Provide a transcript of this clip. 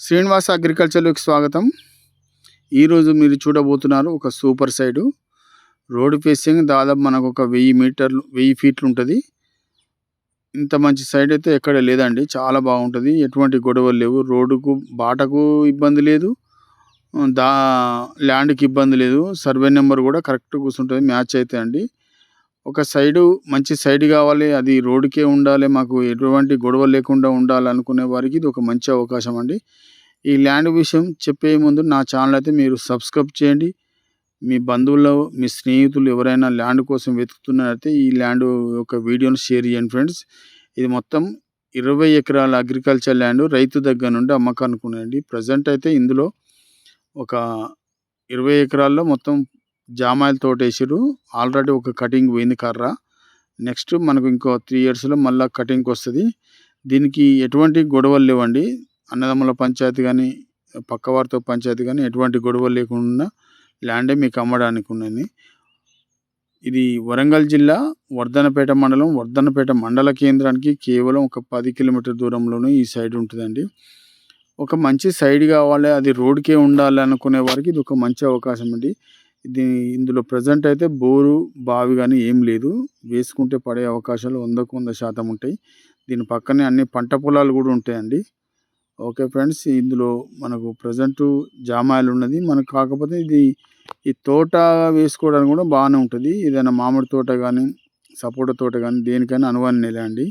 శ్రీనివాస అగ్రికల్చర్లోకి స్వాగతం. ఈరోజు మీరు చూడబోతున్నారు ఒక సూపర్ సైడు. రోడ్ ఫేసింగ్ దాదాపు మనకు ఒక వెయ్యి మీటర్లు వెయ్యి ఫీట్లు ఉంటుంది. ఇంత మంచి సైడ్ అయితే ఎక్కడ లేదండి. చాలా బాగుంటుంది. ఎటువంటి గొడవలు లేవు. రోడ్డుకు బాటకు ఇబ్బంది లేదు. దా ల్యాండ్కి ఇబ్బంది లేదు. సర్వే నెంబర్ కూడా కరెక్ట్ కూర్చుంటుంది. మ్యాచ్ అయితే అండి. ఒక సైడు మంచి సైడ్ కావాలి అది రోడ్డుకే ఉండాలి మాకు ఎటువంటి గొడవ లేకుండా ఉండాలనుకునే వారికి ఇది ఒక మంచి అవకాశం అండి. ఈ ల్యాండ్ విషయం చెప్పే ముందు నా ఛానల్ అయితే మీరు సబ్స్క్రైబ్ చేయండి. మీ బంధువులు మీ స్నేహితులు ఎవరైనా ల్యాండ్ కోసం వెతుకుతున్నారైతే ఈ ల్యాండ్ యొక్క వీడియోను షేర్ చేయండి ఫ్రెండ్స్. ఇది మొత్తం ఇరవై ఎకరాల అగ్రికల్చర్ ల్యాండ్ రైతు దగ్గర నుండి అమ్మకానికి ఉన్నాయండి ప్రజెంట్ అయితే ఇందులో ఒక ఇరవై ఎకరాల్లో మొత్తం జామాయిల్ తోటేసిరు ఆల్రెడీ ఒక కటింగ్ పోయింది కర్ర. నెక్స్ట్ మనకు ఇంకో త్రీ ఇయర్స్లో మళ్ళీ కటింగ్కి వస్తుంది దీనికి ఎటువంటి గొడవలు లేవండి. అన్నదమ్ముల పంచాయతీ కానీ పక్కవారితో పంచాయతీ కానీ ఎటువంటి గొడవలు లేకుండా ల్యాండే మీకు అమ్మడానికి ఉన్నది. ఇది వరంగల్ జిల్లా వర్ధనపేట మండలం. వర్ధనపేట మండల కేంద్రానికి కేవలం ఒక పది కిలోమీటర్ దూరంలోనే ఈ సైడ్ ఉంటుందండి. ఒక మంచి సైడ్ కావాలి అది రోడ్కే ఉండాలి అనుకునే వారికి ఇది ఒక మంచి అవకాశం అండి. ఇది ఇందులో ప్రజెంట్ అయితే బోరు బావి కానీ ఏం లేదు. వేసుకుంటే పడే అవకాశాలు వందకు వంద శాతం ఉంటాయి. దీని పక్కనే అన్ని పంట పొలాలు కూడా ఉంటాయండి. ఓకే ఫ్రెండ్స్ ఇందులో మనకు ప్రజెంట్ జామాయిల్ ఉన్నది. మనకు కాకపోతే ఇది ఈ తోట వేసుకోవడానికి కూడా బాగానే ఉంటుంది. ఏదైనా మామిడి తోట కానీ సపోటా తోట కానీ దేనికైనా అనువైన నెల అండి.